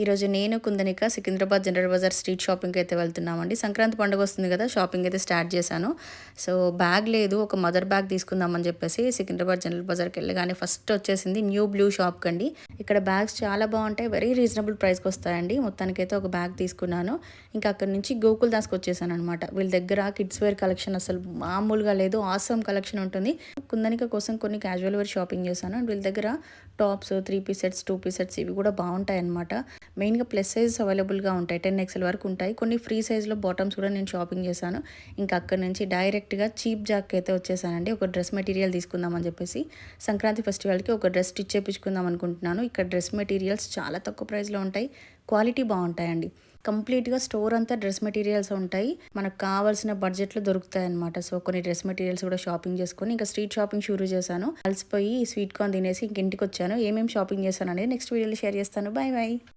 ఈరోజు నేను Kundanika Secunderabad general bazaar street షాపింగ్కి అయితే వెళ్తున్నామండి. సంక్రాంతి పండుగ వస్తుంది కదా షాపింగ్ అయితే స్టార్ట్ చేశాను. సో బ్యాగ్ లేదు ఒక మదర్ బ్యాగ్ తీసుకుందామని చెప్పేసి సికింద్రాబాద్ జనరల్ బజార్కి వెళ్ళగానే ఫస్ట్ వచ్చేసింది న్యూ బ్లూ షాప్కి అండి ఇక్కడ బ్యాగ్స్ చాలా బాగుంటాయి వెరీ రీజనబుల్ ప్రైస్కి వస్తాయండి. మొత్తానికైతే ఒక బ్యాగ్ తీసుకున్నాను. ఇంకా అక్కడ నుంచి గోకుల్ దాస్కి వచ్చేసాను అనమాట వీళ్ళ దగ్గర కిడ్స్ వేర్ కలెక్షన్ అసలు మామూలుగా లేదు ఆసమ్ కలెక్షన్ ఉంటుంది. కుందనిక కోసం కొన్ని క్యాజువల్ వేర్ షాపింగ్ చేశాను. అండ్ వీళ్ళ దగ్గర tops three piece sets two piece sets ఇవి కూడా బాగుంటాయి అనమాట మెయిన్గా ప్లస్ సైజ్ అవైలబుల్గా ఉంటాయి. టెన్ ఎక్స్ఎల్ వరకు ఉంటాయి. కొన్ని ఫ్రీ సైజ్లో బాటమ్స్ కూడా నేను షాపింగ్ చేశాను. ఇంకా అక్కడ నుంచి డైరెక్ట్గా చీప్ జాక్ అయితే వచ్చేసానండి. ఒక డ్రెస్ మెటీరియల్ తీసుకుందామని చెప్పేసి సంక్రాంతి ఫెస్టివల్కి ఒక డ్రెస్ స్టిచ్ చేయించుకుందాం అనుకుంటున్నాను. ఇక్కడ డ్రెస్ మెటీరియల్స్ చాలా తక్కువ ప్రైస్లో ఉంటాయి. క్వాలిటీ బాగుంటాయండి. కంప్లీట్గా స్టోర్ అంతా డ్రెస్ మెటీరియల్స్ ఉంటాయి. మనకు కావాల్సిన బడ్జెట్లో దొరుకుతాయి అనమాట సో కొన్ని డ్రెస్ మెటీరియల్స్ కూడా షాపింగ్ చేసుకొని ఇంకా స్ట్రీట్ షాపింగ్ షూరు చేశాను. కలిసిపోయి స్వీట్ కార్న్ తినేసి ఇంక ఇంటికి వచ్చాను. ఏమేమి షాపింగ్ చేశాను అనేది నెక్స్ట్ వీడియోలో షేర్ చేస్తాను. Bye bye